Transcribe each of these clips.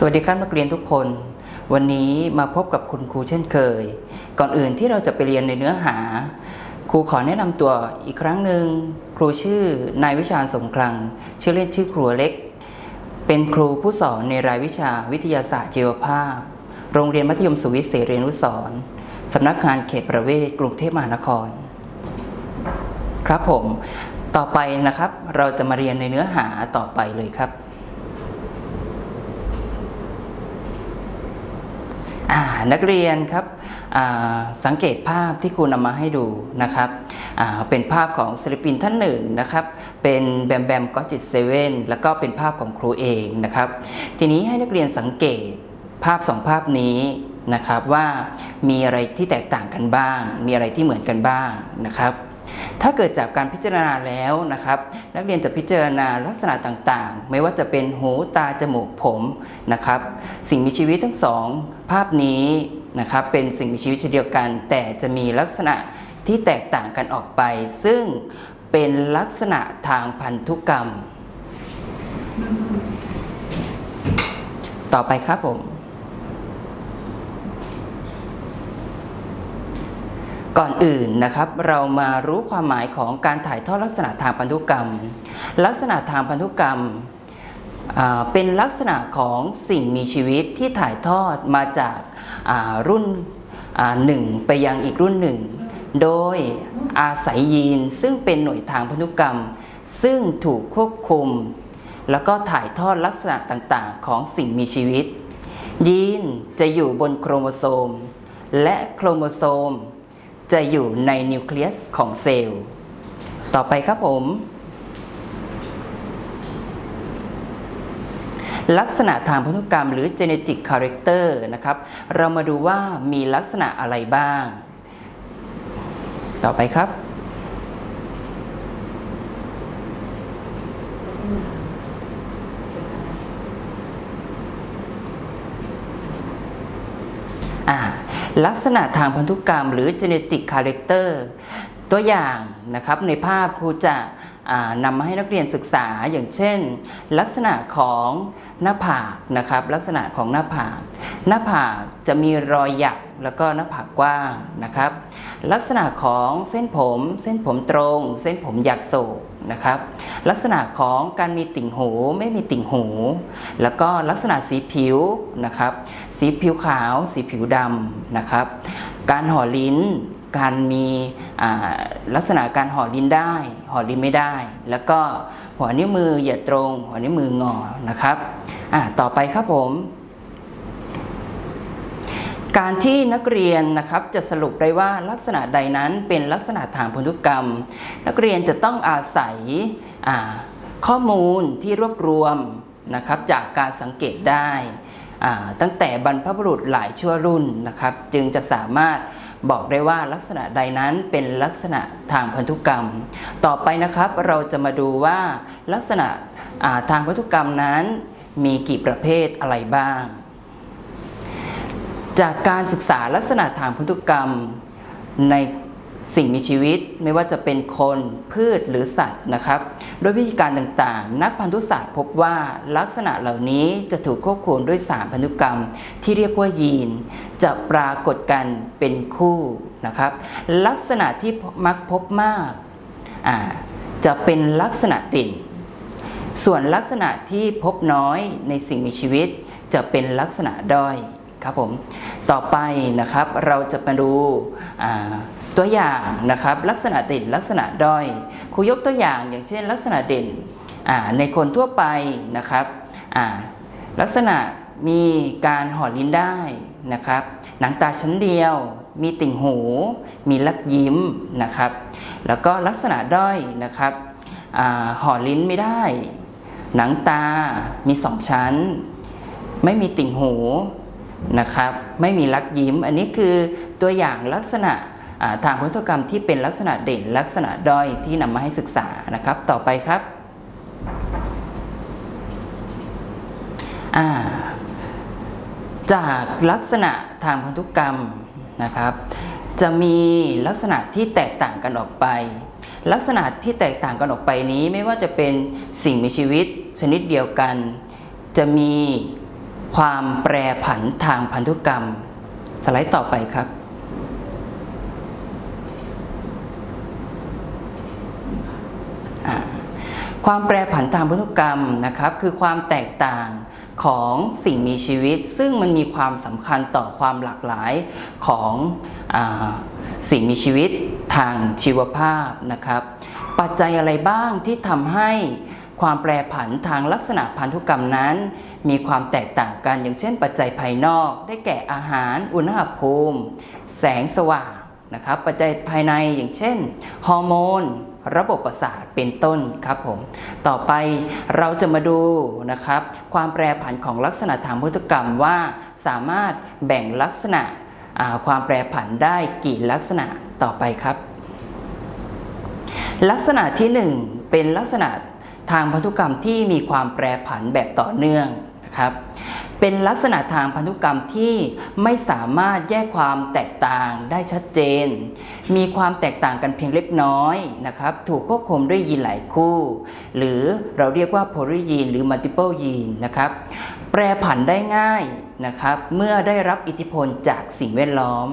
สวัสดีครับนักเรียนทุกคน วันนี้มาพบกับคุณครูเช่นเคย ก่อนอื่นที่เราจะไปเรียนในเนื้อหา ครูขอแนะนำตัวอีกครั้งหนึ่งครูชื่อนายวิชาสมคลัง ชื่อเล่นชื่อครูเล็ก เป็นครูผู้สอนในรายวิชาวิทยาศาสตร์ชีวภาพ โรงเรียนมัธยมสุวิทย์เสรีนุสรณ์สำนักงานเขตประเวศกรุงเทพมหานคร ครับผม ต่อไปนะครับ เราจะมาเรียนในเนื้อหาต่อไปเลยครับ อ่า นักเรียนครับสังเกตภาพที่ครูนำมาให้ดูนะครับเป็นภาพของศิลปินท่านหนึ่งนะครับ เป็นแบมแบมก็จิตเซเว่นแล้วก็เป็นภาพของครูเองนะครับ ทีนี้ให้นักเรียนสังเกตภาพสองภาพนี้นะครับว่ามีอะไรที่แตกต่างกันบ้าง มีอะไรที่เหมือนกันบ้างนะครับ ถ้าเกิดจากการพิจารณาแล้วนะครับ นักเรียนจะพิจารณาลักษณะต่างๆ ไม่ว่าจะเป็นหูตาจมูกผมนะครับ สิ่งมีชีวิตทั้งสองภาพนี้นะครับเป็นสิ่งมีชีวิตชนิดเดียวกัน แต่จะมีลักษณะที่แตกต่างกันออกไป ซึ่งเป็นลักษณะทางพันธุกรรม ต่อไปครับผม ก่อนอื่นนะครับเรามารู้ความหมายของการถ่ายทอดลักษณะทางพันธุกรรม ลักษณะทางพันธุกรรมเป็นลักษณะของสิ่งมีชีวิตที่ถ่ายทอดมาจากรุ่นหนึ่งไปยังอีกรุ่นหนึ่ง โดยอาศัยยีนซึ่งเป็นหน่วยทางพันธุกรรม ซึ่งถูกควบคุม แล้วก็ถ่ายทอดลักษณะต่างๆ ของสิ่งมีชีวิต ยีนจะอยู่บนโครโมโซม และโครโมโซม จะอยู่ในนิวเคลียสของเซลล์ ต่อไปครับผม ลักษณะทางพันธุกรรมหรือ genetic character นะครับ เรามาดูว่ามีลักษณะอะไรบ้าง ต่อไปครับอ่า ลักษณะทางพันธุกรรม หรือ genetic character ตัวอย่างนะครับในภาพครูจะนำมาให้นักเรียนศึกษาอย่างเช่น ลักษณะของหน้าผากนะครับ ลักษณะของหน้าผาก หน้าผากจะมีรอยหยักแล้วก็หน้าผากกว้างนะครับ ลักษณะของเส้นผม เส้นผมตรง เส้นผมหยักโศก นะครับลักษณะของการมีติ่งหูไม่มีติ่งหู แล้วก็ลักษณะสีผิวนะครับสีผิวขาว สีผิวดำนะครับการห่อลิ้น การมีลักษณะการห่อลิ้นได้ ห่อลิ้นไม่ได้ แล้วก็หัวนิ้วมืออย่าตรง หัวนิ้วมืองอนะครับต่อไปครับผม การที่นักเรียนนะครับจะสรุปได้ว่าลักษณะใดนั้นเป็นลักษณะทางพันธุกรรม นักเรียนจะต้องอาศัยข้อมูลที่รวบรวมนะครับจากการสังเกตได้ตั้งแต่บรรพบุรุษหลายชั่วรุ่นนะครับ จึงจะสามารถบอกได้ว่าลักษณะใดนั้นเป็นลักษณะทางพันธุกรรม ต่อไปนะครับเราจะมาดูว่าลักษณะทางพันธุกรรมนั้นมีกี่ประเภทอะไรบ้าง จากการศึกษาลักษณะทางพันธุกรรมในสิ่งมีชีวิตไม่ว่าจะเป็นคนพืชหรือสัตว์นะครับโดยวิธีการต่างๆ นักพันธุศาสตร์พบว่าลักษณะเหล่านี้จะถูกควบคุมด้วยสารพันธุกรรม ที่เรียกว่ายีน จะปรากฏกันเป็นคู่นะครับ ลักษณะที่มักพบมากจะเป็นลักษณะเด่นส่วนลักษณะที่พบน้อยในสิ่งมีชีวิต จะเป็นลักษณะด้อย ครับผมต่อไปนะครับเราจะมาดูตัวอย่างนะครับลักษณะเด่นลักษณะด้อยครูยกตัวอย่างอย่างเช่น ลักษณะเด่นในคนทั่วไปนะครับลักษณะมีการห่อลิ้นได้นะครับหนังตาชั้นเดียว มีติ่งหู มีลักยิ้มนะครับ แล้วก็ลักษณะด้อยนะครับห่อลิ้นไม่ได้ หนังตามีสองชั้น ไม่มีติ่งหู นะครับไม่มีลักยิ้ม อันนี้คือตัวอย่างลักษณะทางพันธุกรรมที่เป็นลักษณะเด่นลักษณะด้อยที่นำมาให้ศึกษานะครับ ต่อไปครับาจากลักษณะทางพันธุกรรมนะครับ จะมีลักษณะที่แตกต่างกันออกไป ลักษณะที่แตกต่างกันออกไปนี้ไม่ว่าจะเป็นสิ่งมีชีวิตชนิดเดียวกัน จะมี ความแปรผันทางพันธุกรรม สไลด์ต่อไปครับ ความแปรผันทางพันธุกรรมนะครับ คือความแตกต่างของสิ่งมีชีวิต ซึ่งมันมีความสำคัญต่อความหลากหลายของอสิ่งมีชีวิตทางชีวภาพนะครับ ปัจจัยอะไรบ้างที่ทำให้ ความแปรผันทางลักษณะพันธุกรรมนั้น มีความแตกต่างกันอย่างเช่น ปัจจัยภายนอกได้แก่อาหาร อุณหภูมิ แสงสว่างนะครับปัจจัยภายในอย่างเช่นฮอร์โมนระบบประสาทเป็นต้นครับผม ต่อไปเราจะมาดูนะครับ ความแปรผันของลักษณะทางพันธุกรรมว่าสามารถแบ่งลักษณะความแปรผันได้กี่ลักษณะต่อไปครับ ลักษณะที่ 1 เป็นลักษณะ ทางพันธุกรรมที่มีความแปรผันแบบต่อเนื่องนะครับ เป็นลักษณะทางพันธุกรรมที่ไม่สามารถแยกความแตกต่างได้ชัดเจน มีความแตกต่างกันเพียงเล็กน้อยนะครับ ถูกควบคุมด้วยยีนหลายคู่ หรือเราเรียกว่าโพลียีนหรือ multiple ยีนนะครับ แปรผันได้ง่ายนะครับ เมื่อได้รับอิทธิพลจากสิ่งแวดล้อม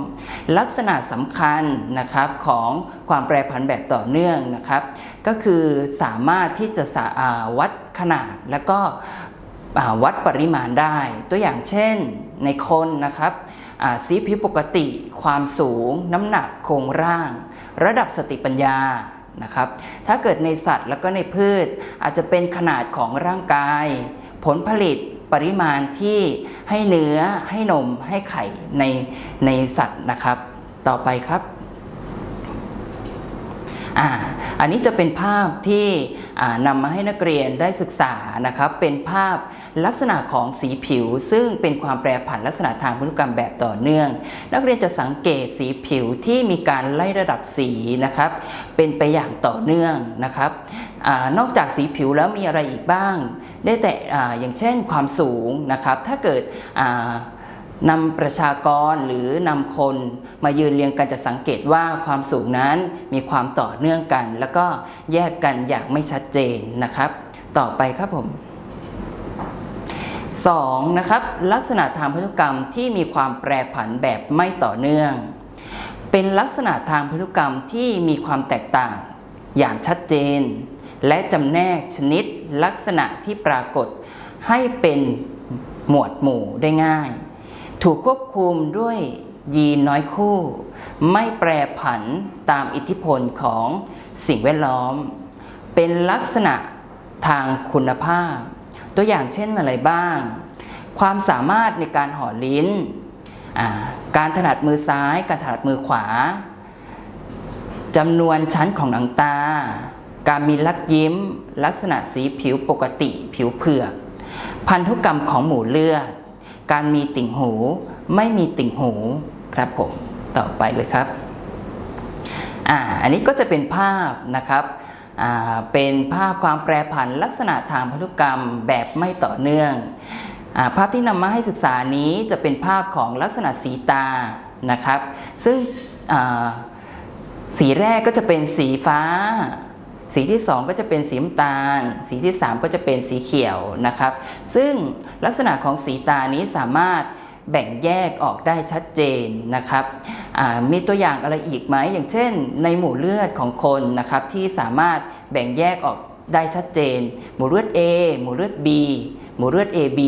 ลักษณะสำคัญนะครับของความแปรผันแบบต่อเนื่องนะครับ ก็คือสามารถที่จะวัดขนาดแล้วก็วัดปริมาณได้ ตัวอย่างเช่นในคนนะครับสีผิวปกติ ความสูง น้ำหนักโครงร่าง ระดับสติปัญญานะครับ ถ้าเกิดในสัตว์แล้วก็ในพืชอาจจะเป็นขนาดของร่างกาย ผลผลิต ปริมาณที่ให้เนื้อให้นมให้ไข่ในในสัตว์นะครับ ต่อไปครับอ่าอันนี้จะเป็นภาพที่นำมาให้นักเรียนได้ศึกษานะครับ เป็นภาพลักษณะของสีผิว ซึ่งเป็นความแปรผันลักษณะทางพันธุกรรมแบบต่อเนื่อง นักเรียนจะสังเกตสีผิวที่มีการไล่ระดับสีนะครับ เป็นไปอย่างต่อเนื่องนะครับ อนอกจากสีผิวแล้วมีอะไรอีกบ้าง ได้แต่ออย่างเช่นความสูงนะครับ ถ้าเกิดนำประชากรหรือนำคนมายืนเรียงกันจะสังเกตว่าความสูงนั้นมีความต่อเนื่องกัน แล้วก็แยกกันอย่างไม่ชัดเจนนะครับ ต่อไปครับผม 2. นะครับลักษณะทางพันธุกรรมที่มีความแปรผันแบบไม่ต่อเนื่อง เป็นลักษณะทางพันธุกรรมที่มีความแตกต่างอย่างชัดเจน และจำแนกชนิดลักษณะที่ปรากฏให้เป็นหมวดหมู่ได้ง่าย ถูกควบคุมด้วยยีนน้อยคู่ ไม่แปรผันตามอิทธิพลของสิ่งแวดล้อม เป็นลักษณะทางคุณภาพ ตัวอย่างเช่นอะไรบ้าง ความสามารถในการห่อลิ้น การถนัดมือซ้าย การถนัดมือขวาจำนวนชั้นของหนังตา การมีลักยิ้ม ลักษณะสีผิวปกติ ผิวเผือก พันธุกรรมของหมูเลือด การมีติ่งหู ไม่มีติ่งหูครับผมต่อไปเลยครับอ่าอันนี้ก็จะเป็นภาพนะครับอ่าเป็นภาพความแปรผันลักษณะทางพันธุกรรมแบบไม่ต่อเนื่องอ่าภาพที่นำมาให้ศึกษานี้จะเป็นภาพของลักษณะสีตานะครับ ซึ่งสีแรกก็จะเป็นสีฟ้า สีที่ 2 ก็จะเป็นสีน้ำตาล สีที่ 3 ก็จะเป็นสีเขียวนะครับ ซึ่งลักษณะของสีตานี้สามารถแบ่งแยกออกได้ชัดเจนนะครับมีตัวอย่างอะไรอีกไหม อย่างเช่น ในหมู่เลือดของคนนะครับที่สามารถแบ่งแยกออกได้ชัดเจน หมู่เลือด A หมู่เลือด B หมู่เลือด AB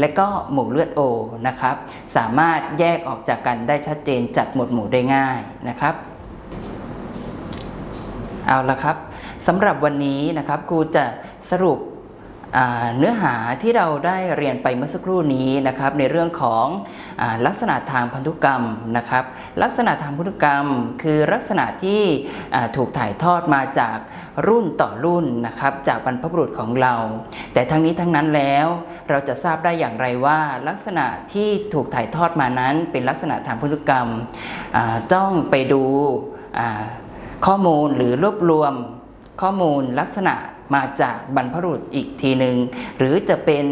และก็หมู่เลือด O นะครับ สามารถแยกออกจากกันได้ชัดเจนจัดหมวดหมู่ได้ง่ายนะครับ เอาละครับ สำหรับวันนี้นะครับครูจะสรุปเนื้อหาที่เราได้เรียนไปเมื่อสักครู่นี้นะครับในเรื่องของอลักษณะทางพันธุกรรมนะครับ ลักษณะทางพันธุกรรม คือลักษณะที่ถูกถ่ายทอดมาจากรุ่นต่อรุ่นนะครับจากบรรพบุรุษของเรา แต่ทั้งนี้ทั้งนั้นแล้วเราจะทราบได้อย่างไรว่า ลักษณะที่ถูกถ่ายทอดมานั้น เป็นลักษณะทางพันธุกรรมจ้องไปดูข้อมูลหรือรวบรวม ข้อมูลลักษณะมาจากบรรพบุรุษอีกทีหนึ่งหรือจะเป็น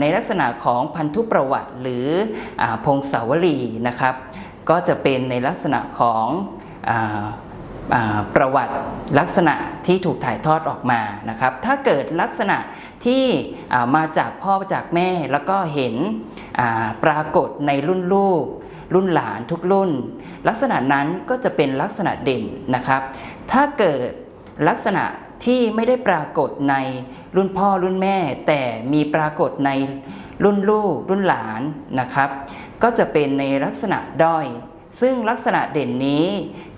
ในลักษณะของพันธุประวัติหรืออพงศาวลีนะครับ ก็จะเป็นในลักษณะของประวัติลักษณะที่ถูกถ่ายทอดออกมานะครับ ถ้าเกิดลักษณะที่มาจากพ่อจากแม่แล้วก็เห็นปรากฏในรุ่นลูก รุ่นหลานทุกรุ่น ลักษณะนั้นก็จะเป็นลักษณะเด่นนะครับ ถ้าเกิด ลักษณะที่ไม่ได้ปรากฏในรุ่นพ่อรุ่นแม่ แต่มีปรากฏในรุ่นลูกรุ่นหลานนะครับ ก็จะเป็นในลักษณะด้อย ซึ่งลักษณะเด่นนี้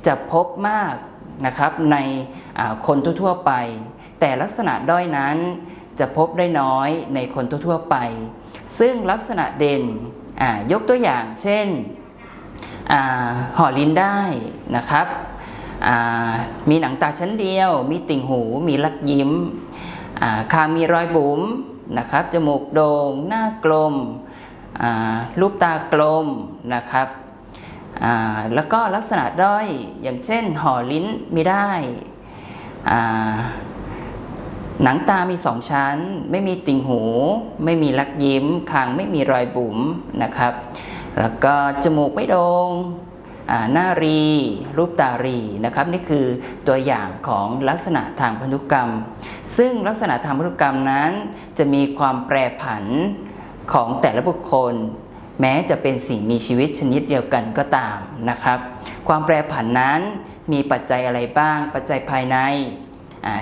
จะพบมากนะครับในคนทั่วๆไป แต่ลักษณะด้อยนั้นจะพบได้น้อยในคนทั่วๆไป ซึ่งลักษณะเด่นยกตัวอย่างเช่นอห่อลิ้นได้นะครับ มีหนังตาชั้นเดียว มีติ่งหู มีลักยิ้มาคางมีรอยบุ๋มนะครับจมูกโดง่งหน้ากลมรูปตากลมนะครับแล้วก็ลักษณะด้อยอย่างเช่นห่อลิ้นไม่ได้หนังตามีสองชั้น ไม่มีติ่งหู ไม่มีลักยิ้มคางไม่มีรอยบุ๋มนะครับ แล้วก็จมูกไม่โดง่ง หน้ารี รูปตารีนะครับนี่คือตัวอย่างของลักษณะทางพันธุกรรม ซึ่งลักษณะทางพันธุกรรมนั้น จะมีความแปรผันของแต่ละบุคคล แม้จะเป็นสิ่งมีชีวิตชนิดเดียวกันก็ตามนะครับ ความแปรผันนั้นมีปัจจัยอะไรบ้าง ปัจจัยภายใน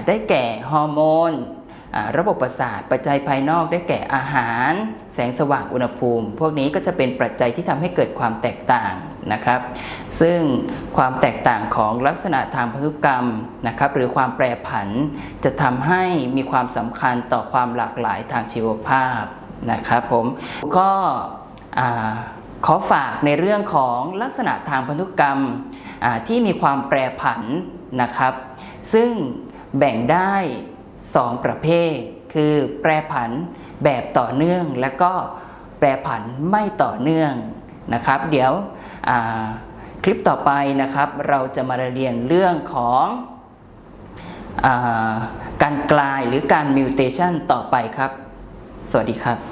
ได้แก่ฮอร์โมน ระบบประสาทปัจจัยภายนอกได้แก่อาหาร แสงสว่างอุณหภูมิ พวกนี้ก็จะเป็นปัจจัยที่ทำให้เกิดความแตกต่างนะครับ ซึ่งความแตกต่างของลักษณะทางพันธุกรรมนะครับ หรือความแปรผันจะทำให้มีความสำคัญต่อความหลากหลายทางชีวภาพนะครับผมก็ขอฝากในเรื่องของลักษณะทางพันธุกรรมที่มีความแปรผันนะครับ ซึ่งแบ่งได้ 2 ประเภท คือแปรผันแบบต่อเนื่อง และก็แปรผันไม่ต่อเนื่องนะครับ เดี๋ยวคลิปต่อไปนะครับ เราจะมาเรียนเรื่องของอการกลายหรือการมิวเทชันต่อไปครับ สวัสดีครับ